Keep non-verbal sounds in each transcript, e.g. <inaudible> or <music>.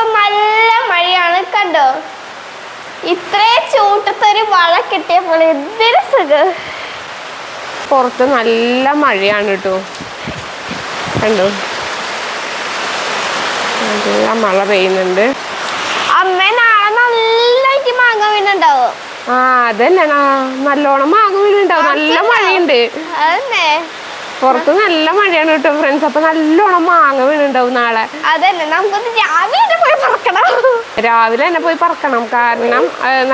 പുറത്ത് നല്ല മഴയാണ് കണ്ടോ? ഇത്രേ ചൂട്ടത്തൊരു മഴ കിട്ടിയപ്പോൾ എന്തൊരു സുഖം. പുറത്ത് നല്ല മഴയാണ് കേട്ടോ കണ്ടോ? നല്ല മഴ പെയ്യുന്നുണ്ട്. അമ്മ നാളെ നല്ലായിട്ട് മാങ്ങ വീണുണ്ടാവും ആ അതന്നെ. നല്ലോണം മാങ്ങ വീണുണ്ടാവും നല്ല മഴയുണ്ട്. അതന്നെ പുറത്ത് നല്ല മഴയാണ് കേട്ടോ ഫ്രണ്ട്സ് അപ്പൊ നല്ലോണം മാങ്ങ വീണുണ്ടാവും നാളെ. അതന്നെ നമുക്കൊന്ന് രാവിലെ തന്നെ പോയി പറക്കണം. രാവിലെ തന്നെ പോയി പറക്കണം. കാരണം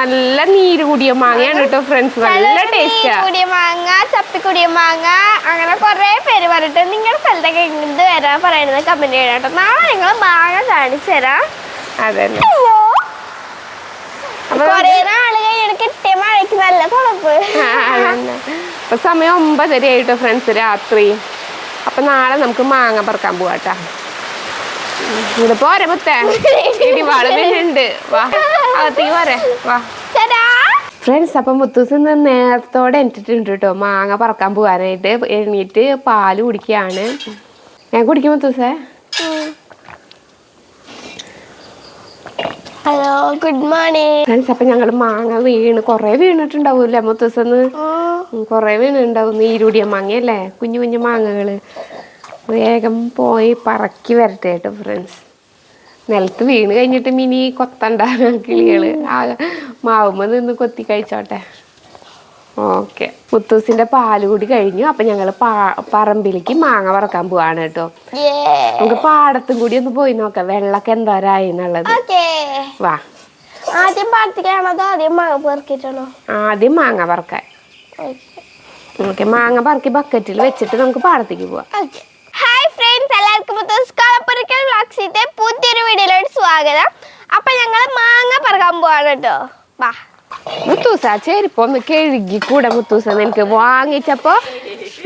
നല്ല നീര് കൂടിയ മാങ്ങയാണ് കേട്ടോ ഫ്രണ്ട്സ് നല്ല ടേസ്റ്റാ കൂടിയ മാങ്ങ ചപ്പിക്കുടിയ മാങ്ങ അങ്ങനെ കുറെ പേര് പറഞ്ഞിട്ട് നിങ്ങളുടെ സ്ഥലത്തൊക്കെ എന്ത് വരാൻ പറയുന്നത് കമന്റ് ചെയ്യണം കേട്ടോ. നാളെ നിങ്ങൾ മാങ്ങ കാണിച്ചു തരാം. അതന്നെ. അപ്പൊ സമയം ഒമ്പതര ആയിട്ടോ ഫ്രണ്ട്സ് രാത്രി. അപ്പൊ നാളെ നമുക്ക് മാങ്ങ പറക്കാൻ പോവാട്ടാ ഇത് പോരെ മുത്തേ. ഇടിവാൾ ഉണ്ട് വാ അകത്തേക്ക് പോരെ. വാ. ഫ്രണ്ട്സ് അപ്പം മുത്തൂസ് നേരത്തോടെ എണിറ്റിട്ടുണ്ട് കേട്ടോ മാങ്ങ പറക്കാൻ പോവാനായിട്ട്. എണീറ്റ് പാൽ കുടിക്കുകയാണ് ഞാൻ കുടിക്കും മുത്തൂസേ. ഹലോ ഗുഡ് മോർണിംഗ് ഫ്രണ്ട്സ് അപ്പൊ ഞങ്ങൾ മാങ്ങ വീണ് കുറേ വീണിട്ടുണ്ടാവൂല്ലേ മുത്തൂസന്ന്? കുറേ വീണിട്ടുണ്ടാവും നീരൂടിയ മാങ്ങയല്ലേ? കുഞ്ഞു കുഞ്ഞു മാങ്ങകൾ. വേഗം പോയി പറക്കി വരട്ടെ കേട്ടോ ഫ്രണ്ട്സ് നിലത്ത് വീണ് കഴിഞ്ഞിട്ട് മിനി കൊത്തണ്ട കിളികൾ. ആ മാവുമ്പോ നിന്ന് കൊത്തി കഴിച്ചോട്ടെ. ഓക്കെ. മുത്തൂസിന്റെ പാൽ കൂടി കഴിഞ്ഞു. അപ്പൊ ഞങ്ങൾ പറമ്പിലേക്ക് മാങ്ങ പറക്കാൻ പോവാണ് കേട്ടോ. നമുക്ക് പാടത്തും കൂടി ഒന്ന് പോയി നോക്കാം. വെള്ളൊക്കെ എന്തോരായി എന്നുള്ളത്. വാ. ആദ്യം പാടത്തേക്കാണോ ആദ്യം മാങ്ങ പെറുക്കിട്ടാണോ? ആദ്യം മാങ്ങ പറക്കാൻ ഓക്കെ. മാങ്ങ പറക്കി ബക്കറ്റിൽ വെച്ചിട്ട് നമുക്ക് പാടത്തേക്ക് പോവാം. ഹായ് ഫ്രണ്ട്സ് എല്ലാവർക്കും സ്കാളപ്പുരക്കൽ വ്ളോഗ്സിന്റെ പുതിയൊരു വീഡിയോയിലോട്ട് സ്വാഗതം. അപ്പൊ ഞങ്ങൾ മാങ്ങ പറക്കാൻ പോവാണ് കേട്ടോ. വാ. മുത്തൂസ ചെരുപ്പ് ഒന്ന് കഴുകി കൂടെ മുത്തൂസ നിനക്ക്. വാങ്ങിച്ചപ്പോ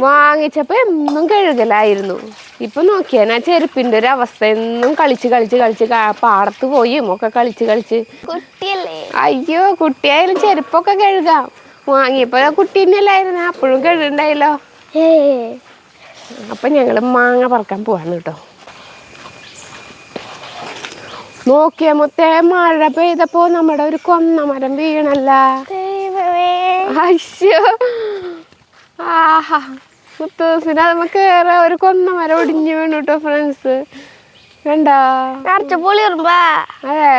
വാങ്ങിച്ചപ്പോ എന്നും കഴുകലായിരുന്നു. ഇപ്പൊ നോക്കിയാ ഞാൻ ചെരുപ്പിന്റെ ഒരു അവസ്ഥ എന്നും കളിച്ച് കളിച്ച് കളിച്ച് പാടത്ത് പോയും ഒക്കെ കളിച്ച് കളിച്ച്. അയ്യോ കുട്ടിയായാലും ചെരുപ്പൊക്കെ കഴുകാം. വാങ്ങിയപ്പോ കുട്ടി തന്നെയല്ലായിരുന്നു അപ്പോഴും കഴുകണ്ടായല്ലോ. അപ്പൊ ഞങ്ങൾ മാങ്ങ പറക്കാൻ പോവാണ് കേട്ടോ. നോക്കിയ മുത്തേ മഴ പെയ്തപ്പോ നമ്മുടെ ഒരു കൊന്ന മരം വീണല്ല ആഹാ. മുത്തൂസിന് അത് കേറ ഒരു കൊന്ന മരം ഒടിഞ്ഞു വീണു കേട്ടോ ഫ്രണ്ട്സ്. കണ്ടാ? നിറച്ച് പൊളി അതെ.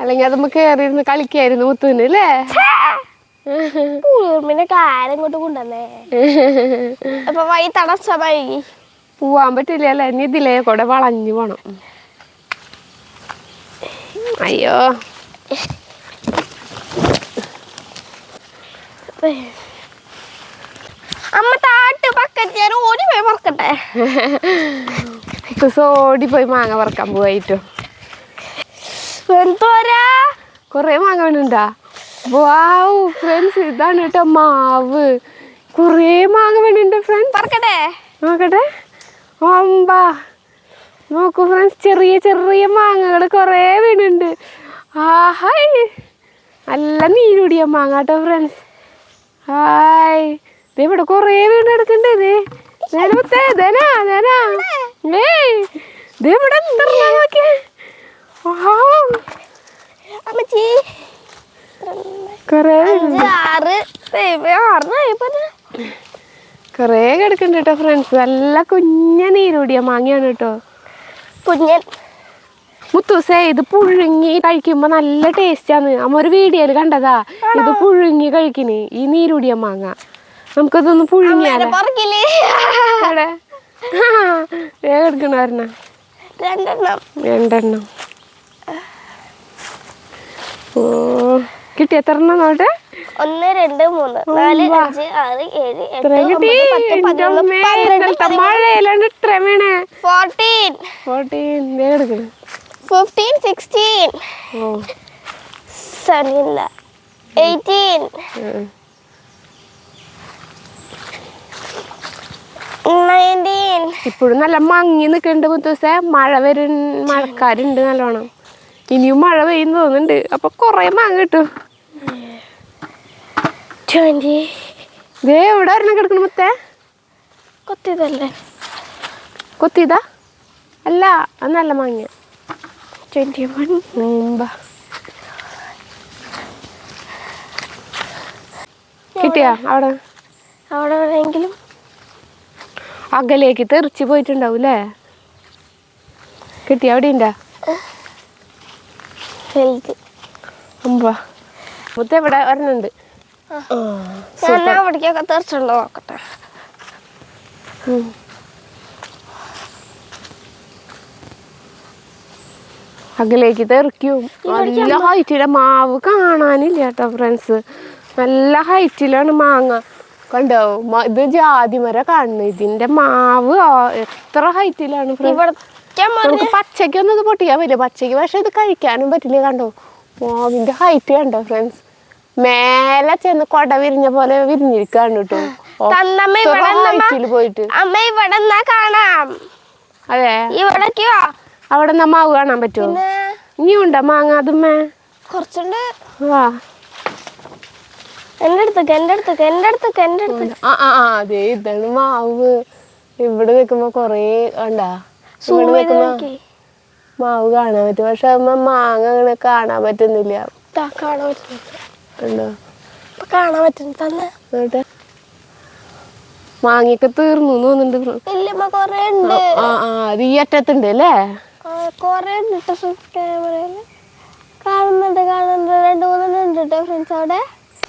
അല്ലെങ്കിൽ അത് നമുക്ക് കയറിയിരുന്ന് കളിക്കായിരുന്നു മുത്തുവിന് അല്ലേ? ഉറുമ്പിന്റെ കാലം ഇങ്ങോട്ട് കൊണ്ടുവന്നേ. അപ്പൊ വൈ പോവാൻ പറ്റില്ല അല്ലേ ഇനി ഇതിലേ കൂടെ വളഞ്ഞു പോണം. അയ്യോ. അമ്മ താട്ട് ബക്കറ്റ് ഞാൻ ഓടി പോയി പറക്കട്ടെ മുത്തൂസ് ഓടിപ്പോയി മാങ്ങ പറക്കാൻ പോവായിട്ടു. എന്തോരാ? കുറേ മാങ്ങ വീണുണ്ടാ. വാവ് ഫ്രണ്ട്സ് ഇതാണ് കേട്ടോ മാവ്. കുറേ മാങ്ങ വീണുണ്ട് ഫ്രണ്ട്സ് പറക്കട്ടെ നോക്കട്ടെ ഒമ്പാ നോക്കൂ ഫ്രണ്ട്സ് ചെറിയ ചെറിയ മാങ്ങകൾ കുറേ വീണുണ്ട്. ആഹായ്. നല്ല നീരുടിയ മാങ്ങ കേട്ടോ ഫ്രണ്ട്സ് ഹായ് ഇവിടെ കുറേ വീണ് കിടക്കണ്ട് ദേ നേരത്തെ ധനാ ധനാ ഏയ്. ദേ ഇവിടെ എന്താ നോക്കിയേ? അമ്മച്ചി. കുറേ ആറ്. ആറിനായി കുറേ കിടക്കുന്നുണ്ട് കേട്ടോ ഫ്രണ്ട്സ് നല്ല കുഞ്ഞ നീരുടിയ മാങ്ങയാണ് കേട്ടോ കുഞ്ഞൻ. മുത്തൂസേ ഇത് പുഴുങ്ങി കഴിക്കുമ്പോ നല്ല ടേസ്റ്റാണ് അമ്മ ഒരു വീഡിയോയിൽ കണ്ടതാ. ഇത് പുഴുങ്ങി കഴിക്കിന്. ഈ നീരുടിയ മാങ്ങ. നമുക്കതൊന്ന് പുഴുങ്ങിയാലോ? വേഗം എടുക്കണ രണ്ടെണ്ണം. ഓ കിട്ടി. എത്ര എണ്ണം നോട്ടെ? ഒന്ന് രണ്ട് മൂന്ന്. നാല് അഞ്ച് ആറ് ഏഴ് എട്ട് ഒമ്പത് പത്ത് എന്റെ പതിനൊന്ന് അമ്മേ, പന്ത്രണ്ട് ഇന്നലത്തെ മഴയിലാണ്ട് ഇത്ര വീണേ ഫോർട്ടീൻ ഫോർട്ടീൻ ഫിഫ്റ്റീൻ സിക്സ്റ്റീൻ ഓ. എയ്റ്റീൻ ഇപ്പോഴും നല്ല മങ്ങി നിൽക്കുന്നുണ്ട് മുത്തൂസെ. മഴ വരും. മഴക്കാരുണ്ട് നല്ലോണം. ഇനിയും മഴ പെയ്യുന്നു തോന്നുന്നുണ്ട്. അപ്പൊ കൊറേ മാങ്ങ കിട്ടും. ട്വന്റി ദേ എവിടെ ഒരെണ്ണം കിടക്കണ മുത്തേ? കൊത്തിയതല്ലേ? കൊത്തിയതാ? അല്ല അന്നല്ല മാങ്ങ. വൺ ഉം, കിട്ടിയാ? അവിടെ? അവിടെ എവിടെയെങ്കിലും? അകലേക്ക് തെറിച്ച് പോയിട്ടുണ്ടാവും അല്ലേ കിട്ടിയ അവിടെ ഉണ്ടാ അമ്പാ മുത്ത ഇവിടെ ഒരെണ്ണുണ്ട് ഞാൻ നോക്കട്ടെ. അകലേക്ക് തെറിക്കും. നല്ല ഹൈറ്റിലെ മാവ് കാണാനില്ല കേട്ടോ ഫ്രണ്ട്സ് നല്ല ഹൈറ്റിലാണ് മാങ്ങ. കണ്ടോ ഇത് ജാതി മര കാണുന്നു. ഇതിന്റെ മാവ് എത്ര ഹൈറ്റിലാണ് നമുക്ക് പച്ചയ്ക്കൊന്നും ഇത് പൊട്ടിക്കാൻ പറ്റില്ല. പച്ചയ്ക്ക് പക്ഷെ ഇത് കഴിക്കാനും പറ്റില്ല കണ്ടോ. മാവിന്റെ ഹൈറ്റ് കണ്ടോ ഫ്രണ്ട്സ് മേലെ ചെന്ന് കൊട വിരിഞ്ഞ പോലെ വിരിഞ്ഞിരിക്കാണ് കേട്ടോ പോയിട്ട്. അമ്മ ഇവിടെ കാണാം. അതെ. ഇവിടേക്കോ അവിടെ നിന്നാ മാവ് കാണാൻ പറ്റുമോ ഇനിയും ഉണ്ടോ മാങ്ങ അതുമ്മേ? കുറച്ചുണ്ട്. വാ. എന്റെ അടുത്തേക്ക് എന്റെ അടുത്തേക്ക് എന്റെ അടുത്തേക്ക് എന്റെ അടുത്തേക്ക്. ആ ആ അതെ ഇതാണ് മാവ്. ഇവിടെ നിൽക്കുമ്പോ കൊറേ കണ്ടാ. സൂം ഇവിടെ നിൽക്കുമ്പോ മാവ് കാണാൻ പറ്റും. പക്ഷെ അമ്മ മാങ്ങ അങ്ങനെ കാണാൻ പറ്റുന്നില്ല. കാണാൻ പറ്റുന്നില്ല കണ്ടോ ഇപ്പൊ കാണാൻ പറ്റുന്നു തന്നെ. എന്നിട്ട് മാങ്ങയൊക്കെ തീർന്നു തോന്നുന്നുണ്ട് ഇല്ലമ്മ കൊറേ ഉണ്ട്. ആ ആ അത് ഈ അറ്റത്തുണ്ട് അല്ലേ? കൊറേ ഉണ്ട് ക്യാമറയിൽ കാണുന്നുണ്ട് കാണുന്നുണ്ട്. രണ്ട് മൂന്നെണ്ണം ഉണ്ട് ഫ്രണ്ട്സ് അവിടെ.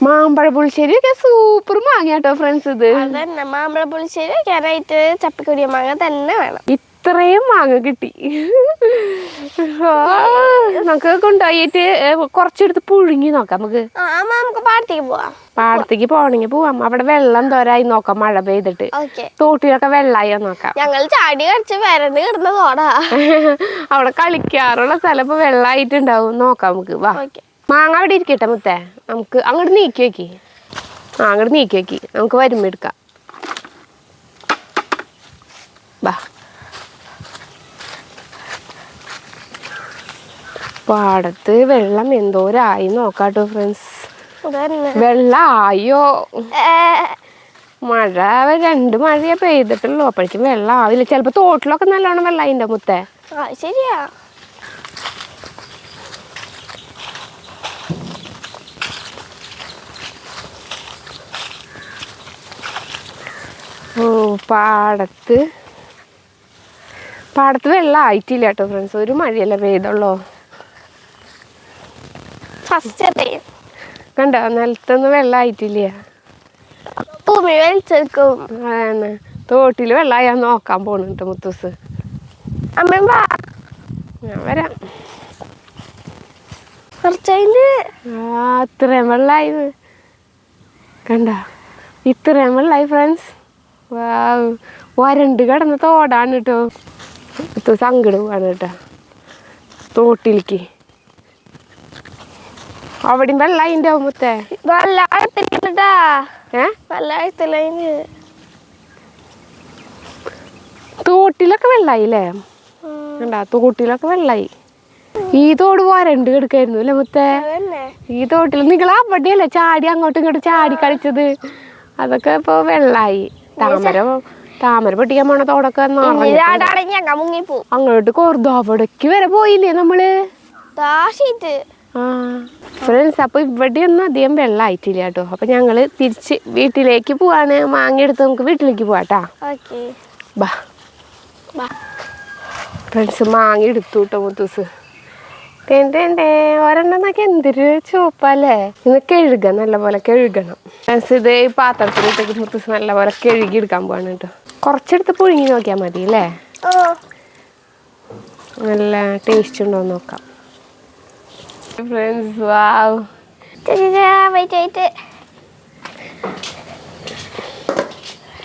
മാമ്പഴ പുളിശ്ശേരി ഒക്കെ സൂപ്പർ മാങ്ങ കേട്ടോ ഫ്രണ്ട്സ് ഇത്. അതന്നെ മാമ്പഴ പുളിശ്ശേരി വെക്കാനായിട്ട് ചപ്പിക്കുടിയ മാങ്ങ തന്നെ വേണം. ഇത്രയും മാങ്ങ കിട്ടി. നമുക്ക് കൊണ്ടുപോയിട്ട് കുറച്ചെടുത്ത് പുഴുങ്ങി നോക്കാം നമുക്ക്. പാടത്തേക്ക് പോവാം. പാടത്തേക്ക് പോകണമെങ്കിൽ പോവാം. അവിടെ വെള്ളം തോരായി നോക്കാം മഴ പെയ്തിട്ട്. തോട്ടിലൊക്കെ വെള്ളായോ നോക്കാം. ഞങ്ങൾ ചാടി കളിച്ച് വരണ്ട് കിടന്ന തോടാ അവിടെ കളിക്കാറുള്ള സ്ഥലം ഇപ്പൊ വെള്ളായിട്ടുണ്ടാവും. നോക്കാം നമുക്ക്. വാ. മാങ്ങ അവിടെ ഇരിക്കട്ടെ മുത്തേ. നമുക്ക് അങ്ങോട്ട് നീക്കി വെക്കി. ആ അങ്ങോട്ട് നീക്കി വെക്കി. നമുക്ക് വരുമ്പോ എടുക്കാം. വാ. പാടത്ത് വെള്ളം എന്തോരായി നോക്കാട്ടോ ഫ്രണ്ട്സ് വെള്ളം ആയോ മഴ രണ്ട് മഴയെ പെയ്തിട്ടുള്ളൂ. അപ്പോഴേക്കും വെള്ളം ആവില്ല ചിലപ്പോ തോട്ടിലൊക്കെ നല്ലോണം വെള്ളം അതിന്റെ മുത്തേ ശരിയാ. ഓ പാടത്ത്. പാടത്ത് വെള്ളം ആയിട്ടില്ല കേട്ടോ ഫ്രണ്ട്സ് ഒരു മഴയല്ലേ പെയ്തുള്ളൂ. ഫസ്റ്റ് അതെ കണ്ടോ? നിലത്തൊന്നും വെള്ളമായിട്ടില്ല ഭൂമി വലിച്ചെടുക്കും അതാണ്. തോട്ടിൽ വെള്ളമായി ഞാൻ നോക്കാൻ പോണുണ്ട് മുത്തൂസ്. അമ്മ വാ. ഞാൻ വരാം. കുറച്ചതിൽ ആ ഇത്രയും വെള്ളമായി കണ്ട? ഇത്രയും വെള്ളമായി ഫ്രണ്ട്സ് വാവ്. വരണ്ട് കിടന്ന് തോടാണ് കേട്ടോ മുത്തൂസ് അങ്ങോട്ട് പോവാണ് കേട്ടോ തോട്ടിലേക്ക്. അവിടെയും വെള്ളമായി ഉണ്ടാവും മുത്തേ ഏ? തോട്ടിലൊക്കെ വെള്ളായില്ലേ? കണ്ടാ തോട്ടിലൊക്കെ വെള്ളായി. ഈ തോട് വരണ്ട് കിടക്കായിരുന്നു അല്ലേ മുത്തേ? ഈ തോട്ടിൽ നിങ്ങൾ അവിടെയല്ലേ ചാടി അങ്ങോട്ടും ഇങ്ങോട്ടും ചാടി കളിച്ചത്? അതൊക്കെ ഇപ്പൊ വെള്ളായി. താമര താമര പൊട്ടിക്കാൻ പോണ തോടൊക്കെ അങ്ങോട്ട് കോർദോ അവിടേക്ക് വരെ പോയില്ലേ നമ്മൾ? ഫ്രണ്ട്സ് അപ്പൊ ഇവിടെയൊന്നും അധികം വെള്ളമായിട്ടില്ല കേട്ടോ. അപ്പൊ ഞങ്ങൾ തിരിച്ച് വീട്ടിലേക്ക് പോവാണ്. മാങ്ങ എടുത്ത് നമുക്ക് വീട്ടിലേക്ക് പോവാട്ടാ. ബാ. ഫ്രണ്ട്സ് മാങ്ങ എടുത്തു കേട്ടോ മുത്തൂസ്. ടേണ്ടേ ഒരെണ്ണന്നൊക്കെ എന്തൊരു ചുവപ്പല്ലേ? ഇന്ന് കഴുകാം നല്ലപോലെ കഴുകണം. ഫ്രണ്ട്സ് ഇത് ഈ പാത്രത്തിലിട്ടേക്ക് മുത്തൂസ് നല്ലപോലെ കഴുകി എടുക്കാൻ പോവാണ് കേട്ടോ. കുറച്ചെടുത്ത് പുഴുങ്ങി നോക്കിയാൽ മതി അല്ലേ നല്ല ടേസ്റ്റ് ഉണ്ടോ നോക്കാം. ഫ്രണ്ട്സ് വാവ് വെയിറ്റ്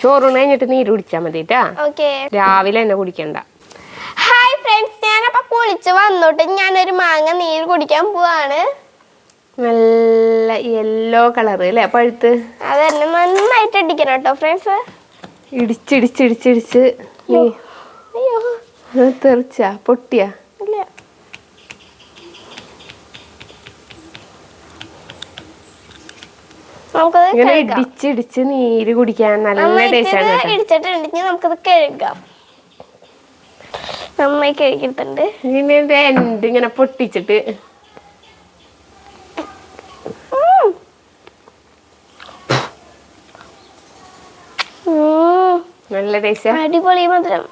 ചോറൂണ് കഴിഞ്ഞിട്ട് നീര് കുടിച്ചാൽ മതി രാവിലെ തന്നെ കുടിക്കണ്ട. ഹായ് ഫ്രണ്ട്സ് ഞാനപ്പോ കുളിച്ച് വന്നോട്ട്. ഞാനൊരു മാങ്ങ നീര് കുടിക്കാൻ പോവാണ്. നല്ല യെല്ലോ കളർ അല്ലേ? പഴുത്ത് അതന്നെ നന്നായിട്ട് അടിക്കണം കേട്ടോ ഫ്രണ്ട്സ്. ഇടിച്ചിടിച്ചിടിച്ചിടിച്ച് തെറിച്ച? പൊട്ടിയാ? ഇല്ല. നമുക്കത് ഇങ്ങനെ ഇടിച്ചിടിച്ച് നീര് കുടിക്കാൻ നല്ല നന്നായിട്ട് ടേസ്റ്റ് ആണ് ഇത് കേട്ടോ. ഇടിച്ചിട്ടുണ്ടെങ്കിൽ നമുക്കത് കഴുകാം. നന്നായി കഴിക്കുന്നുണ്ട് ഇനി ഇത് ഇങ്ങനെ പൊട്ടിച്ചിട്ട്. നല്ല ടേസ്റ്റ്. അടിപൊളി മധുരം.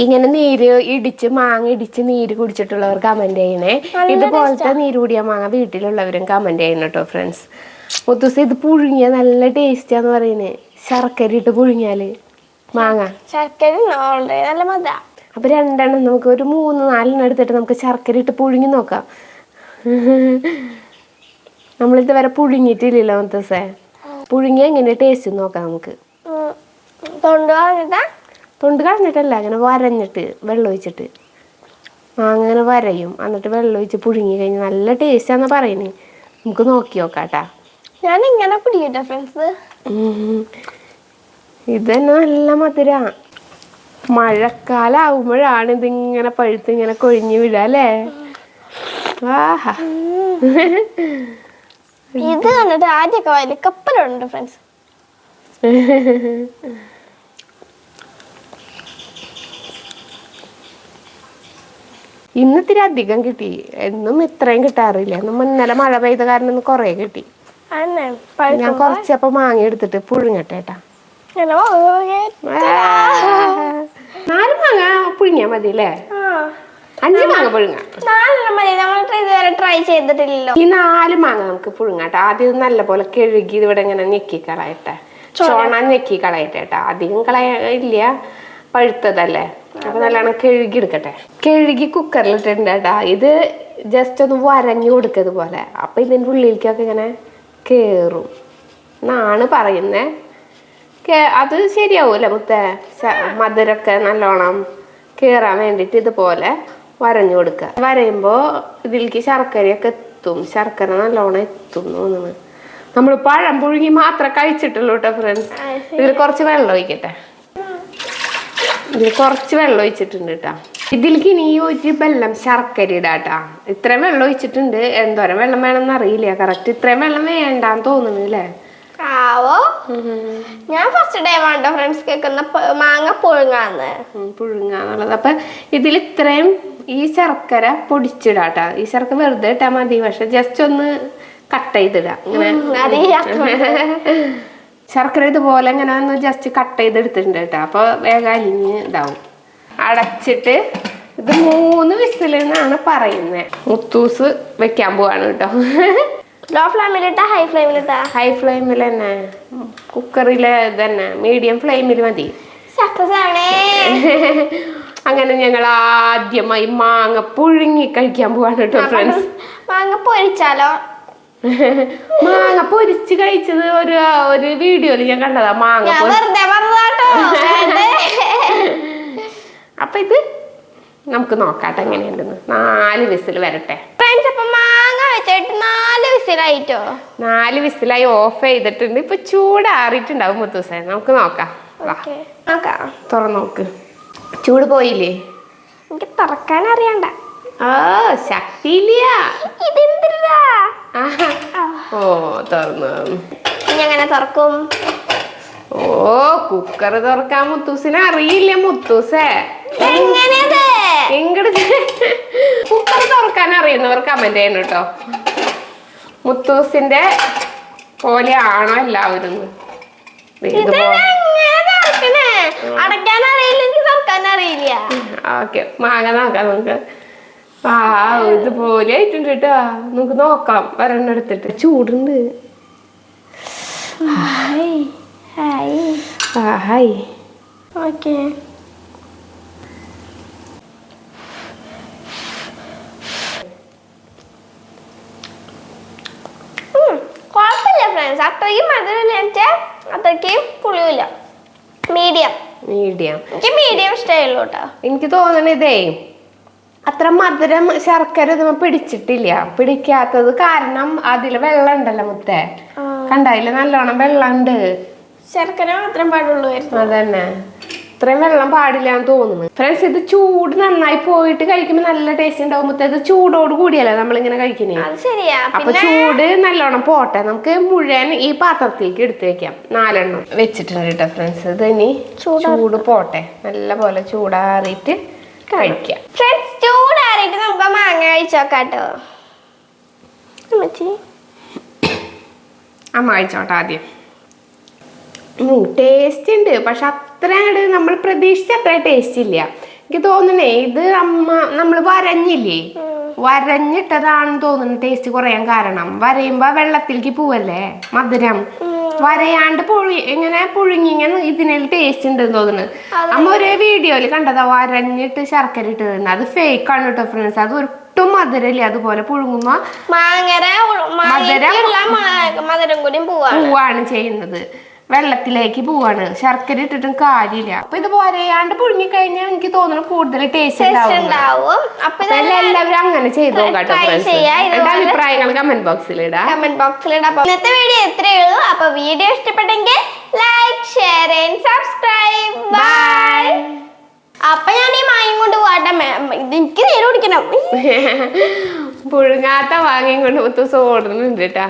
ഇങ്ങനെ നീര് ഇടിച്ച് മാങ്ങ ഇടിച്ച് നീര് കുടിച്ചിട്ടുള്ളവർ കമന്റ് ചെയ്യണേ. ഇതുപോലത്തെ നീര് കൂടിയ മാങ്ങ വീട്ടിലുള്ളവരും കമന്റ് ചെയ്യണം കേട്ടോ ഫ്രണ്ട്സ് മുത്തൂസ് ഇത് പുഴുങ്ങിയ നല്ല ടേസ്റ്റാന്ന് പറയുന്നത് ശർക്കര ഇട്ട് പുഴുങ്ങിയാൽ മാങ്ങ. ശർക്കര നല്ല മത അപ്പൊ രണ്ടെണ്ണം നമുക്ക് ഒരു മൂന്ന് നാലെണ്ണം എടുത്തിട്ട് നമുക്ക് ശർക്കര ഇട്ട് പുഴുങ്ങി നോക്കാം. നമ്മളിത് വരെ പുഴുങ്ങിയിട്ടില്ലല്ലോ മുത്തൂസേ. പുഴുങ്ങിയ എങ്ങനെ ടേസ്റ്റ് നോക്കാം നമുക്ക്. തൊണ്ട് തൊണ്ട് കളഞ്ഞിട്ടല്ല അങ്ങനെ വരഞ്ഞിട്ട് വെള്ളം ഒഴിച്ചിട്ട്. മാങ്ങ അങ്ങനെ വരയും. എന്നിട്ട് വെള്ളം ഒഴിച്ച് പുഴുങ്ങി കഴിഞ്ഞാൽ നല്ല ടേസ്റ്റാന്ന് പറയുന്നത് നമുക്ക് നോക്കി നോക്കാട്ടാ. ഞാൻ ഇങ്ങനെ പിടിക്കട്ടെ ഫ്രണ്ട്സ് ഇത് തന്നെ നല്ല മധുര. മഴക്കാലാവുമ്പോഴാണ് ഇതിങ്ങനെ പഴുത്ത് ഇങ്ങനെ കൊഴിഞ്ഞു വിടുക അല്ലേ? ആഹാ. ഇത് കണ്ടിട്ട് ആദ്യമൊക്കെ വലിയ കപ്പലുണ്ട് ഫ്രണ്ട്സ് <laughs> ഇന്ന് ഇത്തിരി അധികം കിട്ടി. എന്നും ഇത്രയും കിട്ടാറില്ല. നമ്മൾ ഇന്നലെ മഴ പെയ്ത കാരണം ഇന്ന് കുറേ കിട്ടി. ഞാൻ കൊറച്ചപ്പൊ മാങ്ങ എടുത്തിട്ട് പുഴുങ്ങട്ടെ ഏട്ടാ. നാല് മാങ്ങ പുഴുങ്ങിയാ മതി അല്ലേ. അഞ്ച് മാങ്ങ പുഴുങ്ങ. ട്രൈ ചെയ്തിട്ടില്ലല്ലോ. ഈ നാല് മാങ്ങ നമുക്ക് പുഴുങ്ങാട്ടെ ആദ്യം നല്ലപോലെ കഴുകി ഇവിടെ ഇങ്ങനെ ഞെക്കി കളയട്ടെ. ചോണ ഞെക്കി കളയട്ടെ അധികം അധികം കളയില്ല പഴുത്തതല്ലേ? അപ്പൊ നല്ലോണം കഴുകി എടുക്കട്ടെ കഴുകി കുക്കറിലിട്ടുണ്ട് കേട്ടാ ഇത് ജസ്റ്റ് ഒന്ന് വരഞ്ഞു കൊടുക്കുന്നത് പോലെ അപ്പൊ ഇതിന്റെ ഉള്ളിലേക്കൊക്കെ ഇങ്ങനെ കേറും. എന്നാണ് പറയുന്നേ. അത് ശരിയാവൂല മുത്തേ. മധുരമൊക്കെ നല്ലോണം കേറാൻ വേണ്ടിയിട്ട് ഇതുപോലെ വരഞ്ഞു കൊടുക്കുക. വരയുമ്പോൾ ഇതിലേക്ക് ശർക്കരയൊക്കെ എത്തും. ശർക്കര നല്ലോണം എത്തുന്നു തോന്നുന്നു. നമ്മൾ പഴം പുഴുങ്ങി മാത്രം കഴിച്ചിട്ടുള്ളൂ കേട്ടോ ഫ്രണ്ട്സ് ഇതിൽ കുറച്ച് വെള്ളം ഒഴിക്കട്ടെ. ഇതിൽ കുറച്ച് വെള്ളം ഒഴിച്ചിട്ടുണ്ട് കേട്ടോ. ഇതിലേക്ക് ഇനി ഒരു വെള്ളം ശർക്കര ഇടാട്ടാ ഇത്രയും വെള്ളം ഒഴിച്ചിട്ടുണ്ട്. എന്തോരം വെള്ളം വേണമെന്ന് അറിയില്ല. കറക്റ്റ് ഇത്രയും വെള്ളം വേണ്ടാന്ന് തോന്നുന്നു അല്ലേ ആവോ? ഞാൻ ഫസ്റ്റ് ഡേ ആണ്ടോ ഫ്രണ്ട്സ് കേൾക്കുന്ന മാങ്ങ പുഴുങ്ങാന്ന്? പുഴുങ്ങാന്നുള്ളത്. അപ്പൊ ഇതിൽ ഇത്രയും ഈ ശർക്കര പൊടിച്ചിടാട്ടാ ഈ ശർക്കര വെറുതെ ഇട്ടാ മതി. പക്ഷെ ജസ്റ്റ് ഒന്ന് കട്ട് ചെയ്തിടാം. അങ്ങനെ ശർക്കര ഇതുപോലെ ഇങ്ങനെ ഒന്ന് ജസ്റ്റ് കട്ട് ചെയ്ത് എടുത്തിട്ടുണ്ട് കേട്ടോ. അപ്പോൾ വേഗം അലിഞ്ഞ് ഇതാവും. അടച്ചിട്ട് ഇത് മൂന്ന് വിസിൽ എന്നാണ് പറയുന്നത്. മുത്തൂസ് വെക്കാൻ പോവാണ് കേട്ടോ. ലോ ഫ്ലെയിമിലിട്ടാ ഹൈ ഫ്ലെയിമിലിട്ടാ ഹൈ ഫ്ലെയിമിൽ തന്നെ. കുക്കറിലെ തന്നെ. മീഡിയം ഫ്ലെയിമിൽ മതി. അങ്ങനെ ഞങ്ങൾ ആദ്യമായി മാങ്ങ പുഴുങ്ങി കഴിക്കാൻ പോവാണ് കേട്ടോ ഫ്രണ്ട്സ് മാങ്ങ പൊരിച്ചാലോ? <laughs> മാങ്ങ പൊരിച്ച് കഴിച്ചത് ഒരു ഒരു വീഡിയോയിൽ ഞാൻ കണ്ടതാ മാങ്ങ <laughs> അപ്പൊ ഇത് നമുക്ക് നോക്കാട്ടെ എങ്ങനെയുണ്ടെന്ന്. നാല് വിസിൽ വരട്ടെ. ഫ്രണ്ട്സ് അപ്പൊ മാങ്ങ വെച്ചിട്ട് നാല് വിസിലായിട്ടോ? നാല് വിസിലായി ഓഫ് ചെയ്തിട്ടുണ്ട്. ഇപ്പൊ ചൂടാറിയിട്ടുണ്ടാവും മുത്തൂസേ. നമുക്ക് നോക്കാം. നോക്കാം. തുറന്നു നോക്ക്. ചൂട് പോയില്ലേ? എനിക്ക് തുറക്കാൻ അറിയണ്ട. ഓ ശക്തിയില്ല. ഇല്ല ആഹാ. ഓ തുറന്നു. ഇനി അങ്ങനെ തുറക്കും? ഓ കുക്കർ തുറക്കാൻ മുത്തൂസിനെ അറിയില്ല മുത്തൂസേ? കുക്കർ തുറക്കാൻ അറിയുന്നവർ കമന്റ് ചെയ്യണം കേട്ടോ. മുത്തൂസിന്റെ പോലെ ആണോ എല്ലാവരും? അടയ്ക്കാൻ അറിയില്ല ഓക്കെ. മാങ്ങ നോക്കാം നമുക്ക്. ആ ഇതുപോലെ ആയിട്ടുണ്ട് കേട്ടോ. നമുക്ക് നോക്കാം. ഒരെണ്ണം എടുത്തിട്ട്. ചൂടുണ്ട്. ഹായ്. ഹായ്. ആ ഹായ്. ഓക്കെ. കുഴപ്പമില്ല ഫ്രണ്ട്സ് അത്രയ്ക്കും മധുരമില്ല. വെച്ചാൽ അത്രയ്ക്കും പുളിയില്ല മീഡിയം. മീഡിയം. എനിക്ക് മീഡിയം ഇതേ കേട്ടോ. എനിക്ക് തോന്നണതേ അത്ര മധുരം ശർക്കര ഇതുമ്മ പിടിച്ചിട്ടില്ല. പിടിക്കാത്തത് കാരണം അതിൽ വെള്ളം ഉണ്ടല്ലോ മുത്തേ കണ്ടായില്ല നല്ലോണം വെള്ളം ഉണ്ട് ശർക്കര മാത്രം പാടുള്ളൂ അതന്നെ. ഇത്രയും വെള്ളം പാടില്ല എന്ന് തോന്നുന്നു. ഫ്രണ്ട്സ് ഇത് ചൂട് നന്നായി പോയിട്ട് കഴിക്കുമ്പോൾ നല്ല ടേസ്റ്റ് ഉണ്ടാവും മുത്തേ. ഇത് ചൂടോട് കൂടിയല്ലേ നമ്മളിങ്ങനെ കഴിക്കണേ? അപ്പൊ ചൂട് നല്ലോണം പോട്ടെ. നമുക്ക് മുഴുവൻ ഈ പാത്രത്തിലേക്ക് എടുത്തു വെക്കാം. നാലെണ്ണം വെച്ചിട്ടുണ്ട് കേട്ടോ ഫ്രണ്ട്സ് ഇത് ഇനി ചൂട് പോട്ടെ. നല്ല പോലെ ചൂടാറിയിട്ട് കഴിക്കാം. ഫ്രണ്ട്സ് ചൂടാറിയിട്ട് നമുക്ക് മാങ്ങ കഴിച്ചോക്കാട്ടോ അമ്മച്ചി. അമ്മ കഴിച്ചോട്ടെ ആദ്യം. ടേസ്റ്റ് ഉണ്ട്. പക്ഷെ അത്ര അങ്ങോട്ട് നമ്മൾ പ്രതീക്ഷിച്ച അത്ര ടേസ്റ്റ് ഇല്ല. എനിക്ക് തോന്നണേ ഇത് അമ്മ നമ്മൾ വരഞ്ഞില്ലേ? വരഞ്ഞിട്ടതാണെന്ന് തോന്നുന്നു ടേസ്റ്റ് കുറയാൻ കാരണം. വരയുമ്പോ വെള്ളത്തിലേക്ക് പോവല്ലേ? മധുരം. വരയാണ്ട് പുഴി ഇങ്ങനെ പുഴുങ്ങി ഇങ്ങനെ ഇതിന് ടേസ്റ്റ് ഉണ്ടെന്ന് തോന്നുന്നു. അമ്മ ഒരു വീഡിയോയിൽ കണ്ടതാ വരഞ്ഞിട്ട് ശർക്കര ഇട്ട് തരുന്നത് അത് ഫേക്ക് ആണ് കേട്ടോ ഫ്രണ്ട്സ് അത് ഒട്ടും മധുരല്ലേ അതുപോലെ പുഴുങ്ങുമ്പോ മധുരം മധുരം കൂടി പോവാണ് ചെയ്യുന്നത്. വെള്ളത്തിലേക്ക് പോവാണ്. ശർക്കര ഇട്ടിട്ടും കാര്യമില്ല. അപ്പൊ ഇത് വരയാണ്ട് പുഴുങ്ങി കഴിഞ്ഞാൽ എനിക്ക് തോന്നുന്നു കൂടുതൽ ടേസ്റ്റ് ഉണ്ടാവും. എല്ലാവരും അങ്ങനെ ചെയ്ത് നോക്കാട്ടോ. അഭിപ്രായങ്ങൾ കമന്റ് ബോക്സിൽ ഇടാം. കമന്റ് ബോക്സിൽ ഇടാം. ഇന്നത്തെ വീഡിയോ ഇത്രയേ ഉള്ളൂ. അപ്പൊ വീഡിയോ ഇഷ്ടപ്പെട്ടെങ്കിൽ like share and subscribe bye അപ്പൊ ഞാൻ ഈ മായം കൊണ്ട് പോകട്ടെ ഇത് എനിക്ക് നേരെ കുടിക്കണം. <laughs> പുഴുങ്ങാത്ത വാങ്ങിയും കൊണ്ട് മുത്തൂസ് ഓടുന്നുണ്ട് കേട്ടാ.